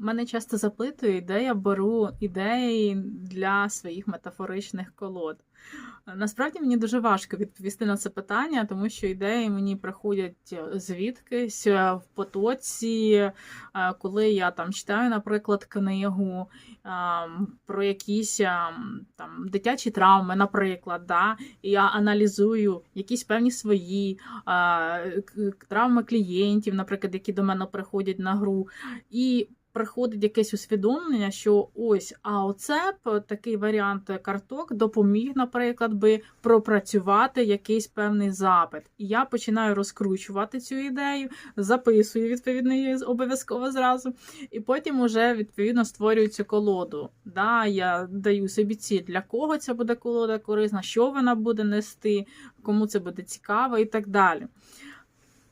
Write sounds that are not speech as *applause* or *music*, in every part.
Мене часто запитують, де я беру ідеї для своїх метафоричних колод. Насправді мені дуже важко відповісти на це питання, тому що ідеї мені приходять звідкись е, в потоці, е, коли я там читаю, наприклад, книгу е, про якісь е, там дитячі травми, наприклад, да, і я аналізую якісь певні свої е, травми клієнтів, наприклад, які до мене приходять на гру. І приходить якесь усвідомлення, що ось, а оце б такий варіант карток допоміг, наприклад, би пропрацювати якийсь певний запит. І я починаю розкручувати цю ідею, записую відповідно її обов'язково зразу, і потім уже відповідно створюю цю колоду. Да, я даю собі ціль, для кого ця буде колода корисна, що вона буде нести, кому це буде цікаво і так далі.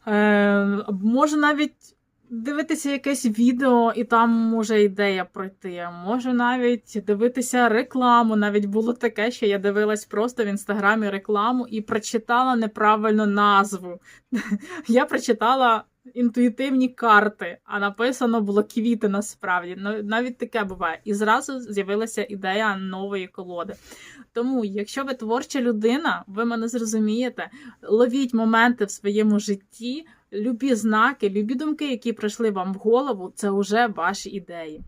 Е, може навіть дивитися якесь відео, і там може ідея пройти. Можу навіть дивитися рекламу. Навіть було таке, що я дивилась просто в інстаграмі рекламу і прочитала неправильно назву. *laughs* Я прочитала інтуїтивні карти, а написано було квіти насправді. Ну, навіть таке буває. І зразу з'явилася ідея нової колоди. Тому, якщо ви творча людина, ви мене зрозумієте, ловіть моменти в своєму житті, любі знаки, любі думки, які прийшли вам в голову, це вже ваші ідеї.